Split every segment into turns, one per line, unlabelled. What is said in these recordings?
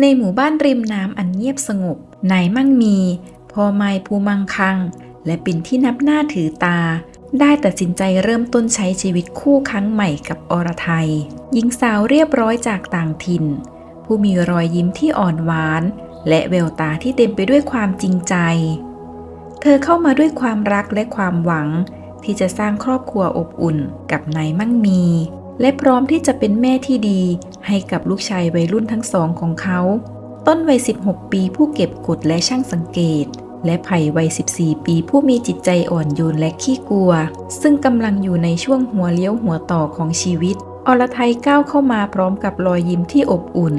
ในหมู่บ้านริมน้ำอันเงียบสงบนายมั่งมีพ่อไม้ผู้มั่งคัง และเป็นที่นับหน้าถือตา ได้ตัดสินใจเริ่มต้นใช้ชีวิตคู่ครั้งใหม่กับอรไทยหญิงสาวเรียบร้อยจากต่างถิ่น ผู้มีรอยยิ้มที่อ่อนหวาน และแววตาที่เต็มไปด้วยความจริงใจ เธอเข้ามาด้วยความรักและความหวัง ที่จะสร้างครอบครัวอบอุ่นกับนายมั่งมี และพร้อมที่จะเป็นแม่ที่ดีให้กับลูกชายวัยรุ่นทั้งสองของเขา ต้นวัย 16 ปีผู้เก็บกดและช่างสังเกต และไผ่วัย 14 ปีผู้มีจิตใจอ่อนโยนและขี้กลัว ซึ่งกำลังอยู่ในช่วงหัวเลี้ยวหัวต่อของชีวิต อรไทยก้าวเข้ามาพร้อมกับรอยยิ้มที่อบอุ่น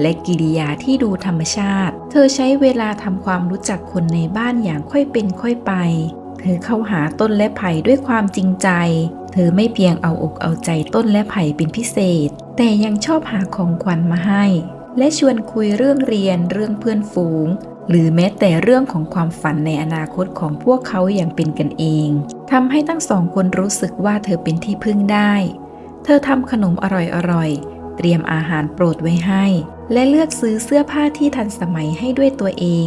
และกิริยาที่ดูธรรมชาติ เธอใช้เวลาทำความรู้จักคนในบ้านอย่างค่อยเป็นค่อยไปเธอเข้าหาต้นและไผ่ด้วยความจริงใจ เธอไม่เพียงเอาอกเอาใจต้นและไผ่เป็นพิเศษ แต่ยังชอบหาของขวัญมาให้ และชวนคุยเรื่องเรียนเรื่องเพื่อนฝูง หรือแม้แต่เรื่องของความฝันในอนาคตของพวกเขาอย่างเป็นกันเองทำให้ทั้งสองคนรู้สึกว่าเธอเป็นที่พึ่งได้ เธอทำขนมอร่อยๆ เตรียมอาหารโปรดไว้ให้ และเลือกซื้อเสื้อผ้าที่ทันสมัยให้ด้วยตัวเอง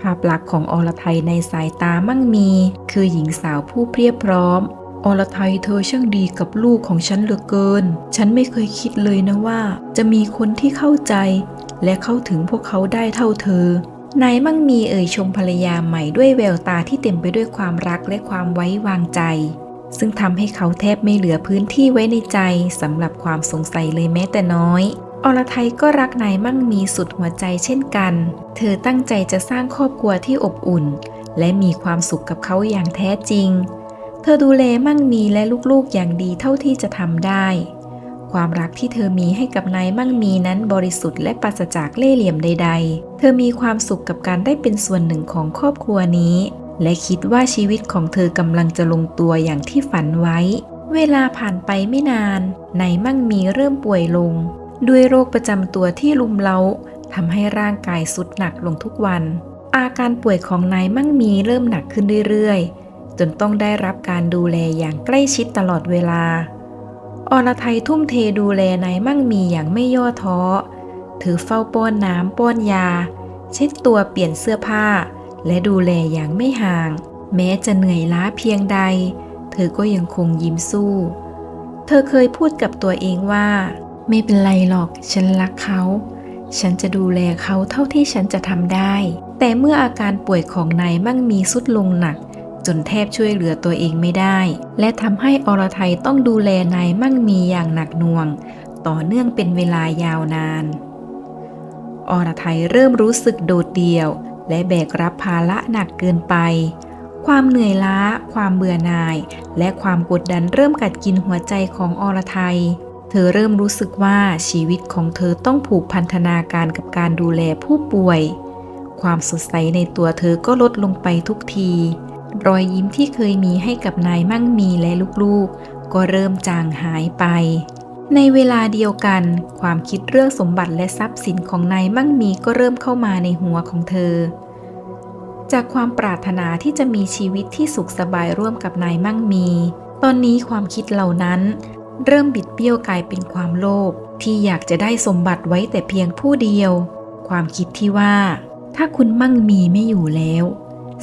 ภาพลักษณ์ของอรไทยในสายตามั่งมี คือหญิงสาวผู้เพียบพร้อม อรไทยเธอช่างดีกับลูกของฉันเหลือเกิน ฉันไม่เคยคิดเลยนะว่า จะมีคนที่เข้าใจ และเข้าถึงพวกเขาได้เท่าเธอนายมั่งมีเอ่ยชมภรรยาใหม่ด้วยแววตาที่เต็มไปด้วยความรักและความไว้วางใจ ซึ่งทำให้เขาแทบไม่เหลือพื้นที่ไว้ในใจสำหรับความสงสัยเลยแม้แต่น้อย อรไทยก็รักนายมั่งมีสุดหัวใจเช่นกัน เธอตั้งใจจะสร้างครอบครัวที่อบอุ่น และมีความสุขกับเขาอย่างแท้จริง เธอดูแลมั่งมีและลูกๆอย่างดีเท่าที่จะทำได้ ความรักที่เธอมีให้กับนายมั่งมีนั้นบริสุทธิ์และปราศจากเล่ห์เหลี่ยมใด ๆ เธอมีความสุขกับการได้เป็นส่วนหนึ่งของครอบครัวนี้ และคิดว่าชีวิตของเธอกำลังจะลงตัวอย่างที่ฝันไว้ เวลาผ่านไปไม่นานนายมั่งมีเริ่มป่วยลง ด้วยโรคประจำตัวที่ลุมเล้าทำให้ร่างกายสุดหนักลงทุกวัน อาการป่วยของนายมั่งมีเริ่มหนักขึ้นเรื่อยๆ จนต้องได้รับการดูแลอย่างใกล้ชิดตลอดเวลา อรไทยทุ่มเทดูแลนายมั่งมีอย่างไม่ย่อท้อ ถือเฝ้าป้อนน้ำป้อนยา เช็ดตัวเปลี่ยนเสื้อผ้า และดูแลอย่างไม่ห่าง แม้จะเหนื่อยล้าเพียงใด เธอก็ยังคงยิ้มสู้ เธอเคยพูดกับตัวเองว่า ไม่เป็นไรหรอกฉันรักเขา ฉันจะดูแลเขาเท่าที่ฉันจะทำได้ แต่เมื่ออาการป่วยของนายมั่งมีสุดลงหนัก จนแทบช่วยเหลือตัวเองไม่ได้ และทำให้อรไทยต้องดูแลนายมั่งมีอย่างหนักหน่วง ต่อเนื่องเป็นเวลายาวนาน อรไทยเริ่มรู้สึกโดดเดี่ยว และแบกรับภาระหนักเกินไป ความเหนื่อยล้า ความเบื่อหน่าย และความกดดันเริ่มกัดกินหัวใจของอรไทยเธอเริ่มรู้สึกว่าชีวิตของเธอต้องผูกพันธนาการกับการดูแลผู้ป่วย ความสดใสในตัวเธอก็ลดลงไปทุกที รอยยิ้มที่เคยมีให้กับนายมั่งมีและลูกๆ ก็เริ่มจางหายไป ในเวลาเดียวกัน ความคิดเรื่องสมบัติและทรัพย์สินของนายมั่งมีก็เริ่มเข้ามาในหัวของเธอ จากความปรารถนาที่จะมีชีวิตที่สุขสบายร่วมกับนายมั่งมี ตอนนี้ความคิดเหล่านั้น เริ่มบิดเบี้ยวกลายเป็นความโลภที่อยากจะได้สมบัติไว้แต่เพียงผู้เดียว ความคิดที่ว่า ถ้าคุณมั่งมีไม่อยู่แล้ว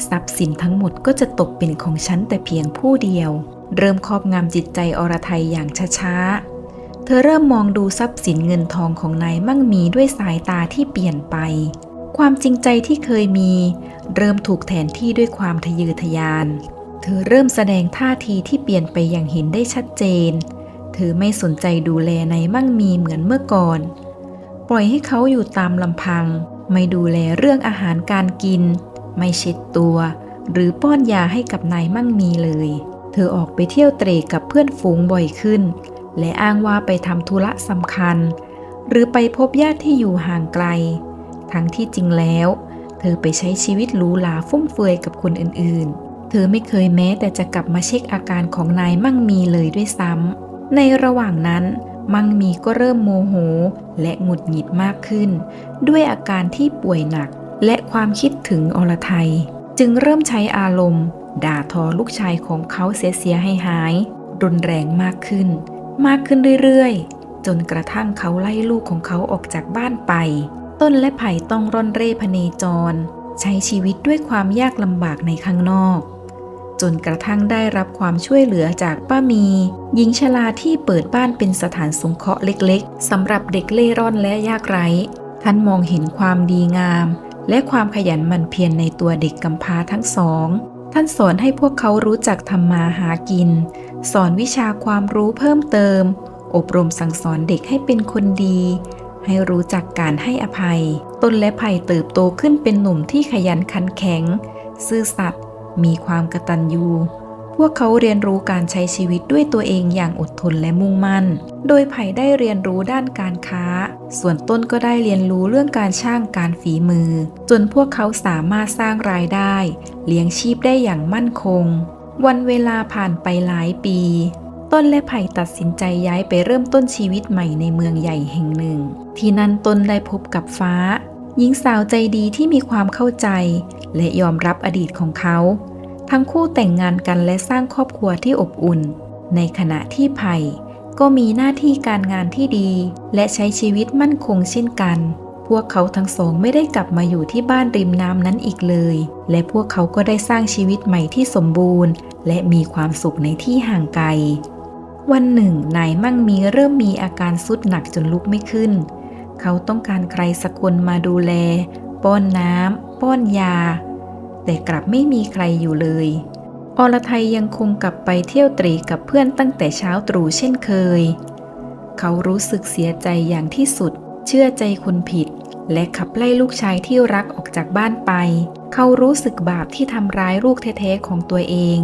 ทรัพย์สินทั้งหมดก็จะตกเป็นของฉันแต่เพียงผู้เดียว เริ่มครอบงำจิตใจอรไทยอย่างช้าๆ เธอเริ่มมองดูทรัพย์สินเงินทองของนายมั่งมีด้วยสายตาที่เปลี่ยนไป ความจริงใจที่เคยมี เริ่มถูกแทนที่ด้วยความทะเยอทะยาน เธอเริ่มแสดงท่าทีที่เปลี่ยนไปอย่างเห็นได้ชัดเจน เธอไม่สนใจดูแลนายมั่งมีเหมือนเมื่อก่อน ปล่อยให้เขาอยู่ตามลำพัง ไม่ดูแลเรื่องอาหารการกิน ไม่เช็ดตัว หรือป้อนยาให้กับนายมั่งมีเลย เธอออกไปเที่ยวเตรกับเพื่อนฝูงบ่อยขึ้น และอ้างว่าไปทำธุระสำคัญ หรือไปพบญาติที่อยู่ห่างไกล ทั้งที่จริงแล้ว เธอไปใช้ชีวิตหรูหราฟุ่มเฟือยกับคนอื่นๆ เธอไม่เคยแม้แต่จะกลับมาเช็คอาการของนายมั่งมีเลยด้วยซ้ำในระหว่างนั้นมั่งมีก็เริ่มโมโห และหงุดหงิดมากขึ้น ด้วยอาการที่ป่วยหนัก และความคิดถึงอรไทย จึงเริ่มใช้อารมณ์ ด่าทอลูกชายของเขาเสียให้หายรุนแรงมากขึ้น มากขึ้นเรื่อยๆ จนกระทั่งเขาไล่ลูกของเขาออกจากบ้านไป ต้นและไผ่ต้องร่อนเร่พเนจร ใช้ชีวิตด้วยความยากลำบากในข้างนอกจนกระทั่งได้รับความช่วยเหลือจากป้ามีหญิงชราที่เปิดบ้านเป็นสถานสงเคราะห์เล็กๆสำหรับเด็กเล่ร่อนและยากไร้ ท่านมองเห็นความดีงาม และความขยันหมั่นเพียรในตัวเด็กกำพร้าทั้งสอง ท่านสอนให้พวกเขารู้จักทำมาหากิน สอนวิชาความรู้เพิ่มเติม อบรมสั่งสอนเด็กให้เป็นคนดี ให้รู้จักการให้อภัย ตนและไผ่เติบโตขึ้นเป็นหนุ่มที่ขยันขันแข็ง ซื่อสัตย์มีความกตัญญู พวกเขาเรียนรู้การใช้ชีวิตด้วยตัวเองอย่างอดทนและมุ่งมั่น โดยไผ่ได้เรียนรู้ด้านการค้า ส่วนต้นก็ได้เรียนรู้เรื่องการช่างการฝีมือ จนพวกเขาสามารถสร้างรายได้ เลี้ยงชีพได้อย่างมั่นคง วันเวลาผ่านไปหลายปี ต้นและไผ่ตัดสินใจย้ายไปเริ่มต้นชีวิตใหม่ในเมืองใหญ่แห่งหนึ่ง ที่นั่นต้นได้พบกับฟ้าหญิงสาวใจดีที่มีความเข้าใจ และยอมรับอดีตของเขา ทั้งคู่แต่งงานกันและสร้างครอบครัวที่อบอุ่น ในขณะที่ไผ่ก็มีหน้าที่การงานที่ดี และใช้ชีวิตมั่นคงเช่นกัน พวกเขาทั้งสองไม่ได้กลับมาอยู่ที่บ้านริมน้ำนั้นอีกเลย และพวกเขาก็ได้สร้างชีวิตใหม่ที่สมบูรณ์ และมีความสุขในที่ห่างไกล วันหนึ่ง นายมั่งมีเริ่มมีอาการสุดหนักจนลุกไม่ขึ้น เขาต้องการใครสักคนมาดูแล ป้อนน้ำป้อนยา แต่กลับไม่มีใครอยู่เลย อรไทยยังคงกลับไปเที่ยวตรีกับเพื่อนตั้งแต่เช้าตรู่เช่นเคย เขารู้สึกเสียใจอย่างที่สุด เชื่อใจคนผิด และขับไล่ลูกชายที่รักออกจากบ้านไป เขารู้สึกบาปที่ทำร้ายลูกแท้ๆของตัวเอง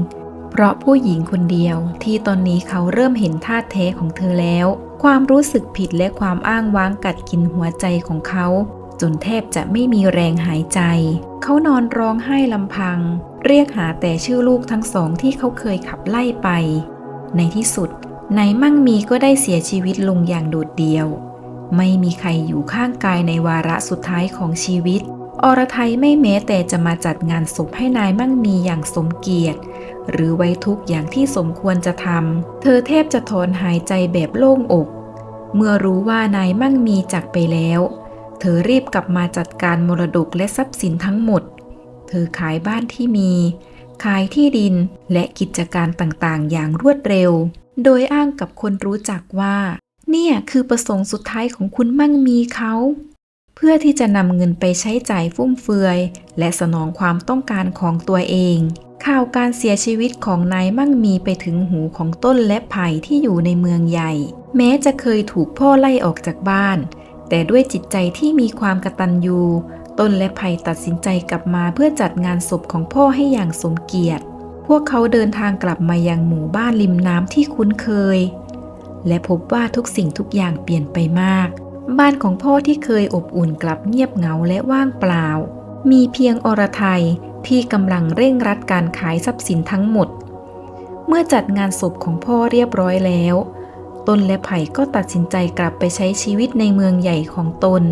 เพราะผู้หญิงคนเดียวที่ตอนนี้เขาเริ่มเห็นท่าแท้ของเธอแล้ว ความรู้สึกผิดและความอ้างว้างกัดกินหัวใจของเขา จนแทบจะไม่มีแรงหายใจ เขานอนร้องไห้ลำพัง เรียกหาแต่ชื่อลูกทั้งสองที่เขาเคยขับไล่ไป ในที่สุดนายมั่งมีก็ได้เสียชีวิตลงอย่างโดดเดี่ยว ไม่มีใครอยู่ข้างกายในวาระสุดท้ายของชีวิต อรไทยไม่แม้แต่จะมาจัดงานศพให้นายมั่งมีอย่างสมเกียรติ หรือไว้ทุกข์อย่างที่สมควรจะทำ เธอแทบจะถอนหายใจแบบโล่งอก เมื่อรู้ว่านายมั่งมีจากไปแล้ว เธอรีบกลับมาจัดการมรดกและทรัพย์สินทั้งหมด เธอขายบ้านที่มี ขายที่ดินและกิจการต่างๆ อย่างรวดเร็ว โดยอ้างกับคนรู้จักว่า เนี่ยคือประสงค์สุดท้ายของคุณมั่งมีเขา เพื่อที่จะนำเงินไปใช้จ่ายฟุ่มเฟือย และสนองความต้องการของตัวเอง ข่าวการเสียชีวิตของนายมั่งมีไปถึงหูของต้นและไผ่ที่อยู่ในเมืองใหญ่ แม้จะเคยถูกพ่อไล่ออกจากบ้าน แต่ด้วยจิตใจที่มีความกตัญญูต้นและไผ่ตัดสินใจกลับมาเพื่อจัดงานศพของพ่อให้อย่างสมเกียรติ พวกเขาเดินทางกลับมายังหมู่บ้านริมน้ำที่คุ้นเคย และพบว่าทุกสิ่งทุกอย่างเปลี่ยนไปมาก บ้านของพ่อที่เคยอบอุ่นกลับเงียบเหงาและว่างเปล่า มีเพียงอรไทยที่กำลังเร่งรัดการขายทรัพย์สินทั้งหมด เมื่อจัดงานศพของพ่อเรียบร้อยแล้ว ตนและไผ่ก็ตัดสินใจกลับไปใช้ชีวิตในเมืองใหญ่ของตน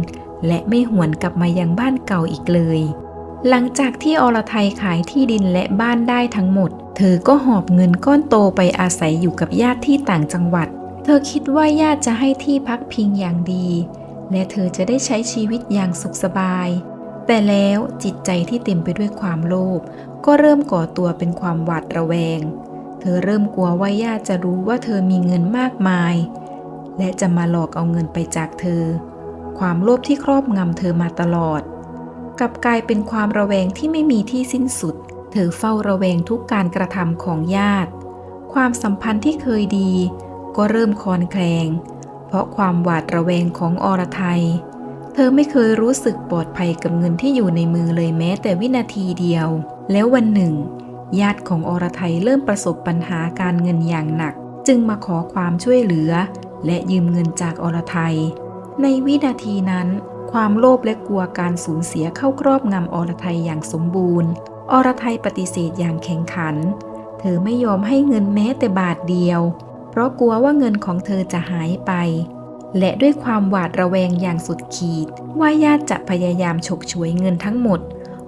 และไม่หวนกลับมายังบ้านเก่าอีกเลย หลังจากที่อรไทยขายที่ดินและบ้านได้ทั้งหมด เธอก็หอบเงินก้อนโตไปอาศัยอยู่กับญาติที่ต่างจังหวัด เธอคิดว่าญาติจะให้ที่พักพิงอย่างดี และเธอจะได้ใช้ชีวิตอย่างสุขสบาย แต่แล้วจิตใจที่เต็มไปด้วยความโลภก็เริ่มก่อตัวเป็นความหวาดระแวง ธอเริ่มกลัวว่าญาติจะรู้ว่าเธอมีเงินมากมาย และจะมาหลอกเอาเงินไปจากเธอ ความโลภที่ครอบงำเธอมาตลอด กลับกลายเป็นความระแวงที่ไม่มีที่สิ้นสุด เธอเฝ้าระแวงทุกการกระทำของญาติ ความสัมพันธ์ที่เคยดี ก็เริ่มคลอนแคลง เพราะความหวาดระแวงของอรไทย เธอไม่เคยรู้สึกปลอดภัยกับเงินที่อยู่ในมือเลยแม้แต่วินาทีเดียว แล้ววันหนึ่ง ญาติของอรไทยเริ่มประสบปัญหาการเงินอย่างหนัก จึงมาขอความช่วยเหลือ และยืมเงินจากอรไทย ในวินาทีนั้น ความโลภและกลัวการสูญเสียเข้าครอบงำอรไทยอย่างสมบูรณ์ อรไทยปฏิเสธอย่างแข็งขัน เธอไม่ยอมให้เงินแม้แต่บาทเดียว เพราะกลัวว่าเงินของเธอจะหายไป และด้วยความหวาดระแวงอย่างสุดขีด ว่าญาติจะพยายามฉกฉวยเงินทั้งหมด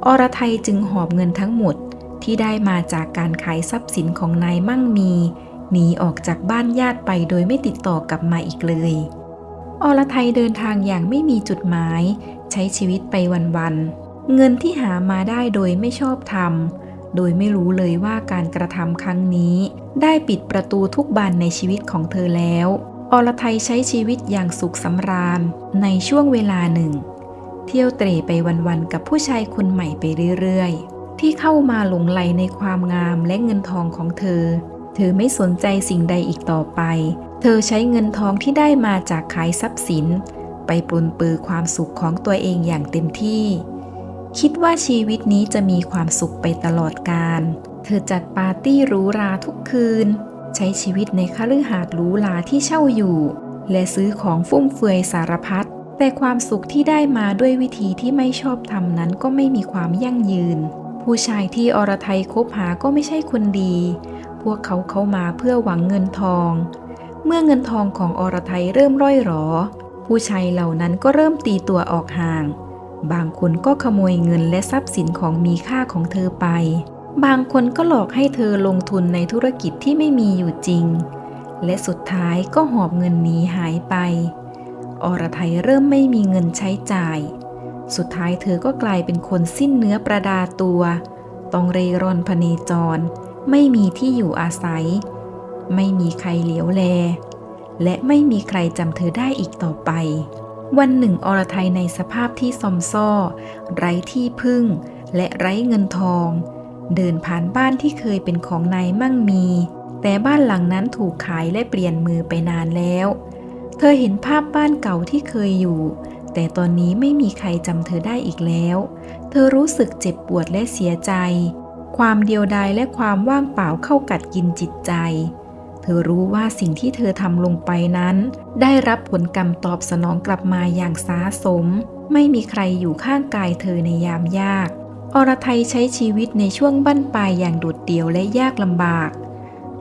อรไทยจึงหอบเงินทั้งหมด ที่ได้มาจากการขายทรัพย์สินของนายมั่งมี หนีออกจากบ้านญาติไปโดยไม่ติดต่อกลับมาอีกเลย อรไทยเดินทางอย่างไม่มีจุดหมาย ใช้ชีวิตไปวันๆ เงินที่หามาได้โดยไม่ชอบทำโดยไม่รู้เลยว่าการกระทำครั้งนี้ ได้ปิดประตูทุกบานในชีวิตของเธอแล้ว อรไทยใช้ชีวิตอย่างสุขสำราญในช่วงเวลาหนึ่ง เที่ยวเตร่ไปวันๆ กับผู้ชายคนใหม่ไปเรื่อยๆ ที่เข้ามาหลงไหลในความงามและเงินทองของเธอ เธอไม่สนใจสิ่งใดอีกต่อไป เธอใช้เงินทองที่ได้มาจากขายทรัพย์สิน ไปปลนปือความสุขของตัวเองอย่างเต็มที่ คิดว่าชีวิตนี้จะมีความสุขไปตลอดกาลเธอจัดปาร์ตี้หรูหราทุกคืน ใช้ชีวิตในคฤหาสน์หรูหราที่เช่าอยู่ และซื้อของฟุ่มเฟือยสารพัดแต่ความสุขที่ได้มาด้วยวิธีที่ไม่ชอบทำนั้นก็ไม่มีความยั่งยืน ผู้ชายที่อรไทยคบหาก็ไม่ใช่คนดี พวกเขาเข้ามาเพื่อหวังเงินทอง เมื่อเงินทองของอรไทยเริ่มร่อยหรอ ผู้ชายเหล่านั้นก็เริ่มตีตัวออกห่าง บางคนก็ขโมยเงินและทรัพย์สินของมีค่าของเธอไป บางคนก็หลอกให้เธอลงทุนในธุรกิจที่ไม่มีอยู่จริง และสุดท้ายก็หอบเงินหนีหายไป อรไทยเริ่มไม่มีเงินใช้จ่าย สุดท้ายเธอก็กลายเป็นคนสิ้นเนื้อประดาตัว ต้องเร่ร่อนพเนจร ไม่มีที่อยู่อาศัย ไม่มีใครเหลียวแล และไม่มีใครจำเธอได้อีกต่อไป วันหนึ่งอรไทยในสภาพที่ซอมซ่อ ไร้ที่พึ่ง และไร้เงินทอง เดินผ่านบ้านที่เคยเป็นของนายมั่งมี แต่บ้านหลังนั้นถูกขายและเปลี่ยนมือไปนานแล้ว เธอเห็นภาพบ้านเก่าที่เคยอยู่ แต่ตอนนี้ไม่มีใครจำเธอได้อีกแล้ว เธอรู้สึกเจ็บปวดและเสียใจ ความเดียวดายและความว่างเปล่าเข้ากัดกินจิตใจ เธอรู้ว่าสิ่งที่เธอทำลงไปนั้น ได้รับผลกรรมตอบสนองกลับมาอย่างสาสม ไม่มีใครอยู่ข้างกายเธอในยามยาก อรไทยใช้ชีวิตในช่วงบั้นปลายอย่างโดดเดี่ยวและยากลำบาก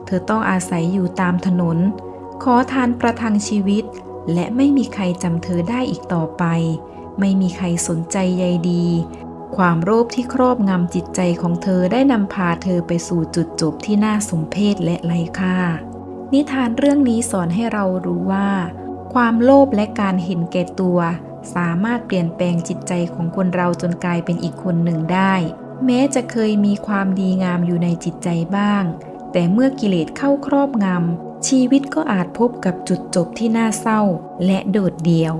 เธอต้องอาศัยอยู่ตามถนน ขอทานประทังชีวิต และไม่มีใครจำเธอได้อีกต่อไป ไม่มีใครสนใจใยดี ความโลภที่ครอบงำจิตใจของเธอได้นำพาเธอไปสู่จุดจบที่น่าสมเพชและไร้ค่า นิทานเรื่องนี้สอนให้เรารู้ว่า ความโลภและการเห็นแก่ตัว สามารถเปลี่ยนแปลงจิตใจของคนเราจนกลายเป็นอีกคนหนึ่งได้ แม้จะเคยมีความดีงามอยู่ในจิตใจบ้าง แต่เมื่อกิเลสเข้าครอบงำ ชีวิตก็อาจพบกับจุดจบที่น่าเศร้าและโดดเดี่ยว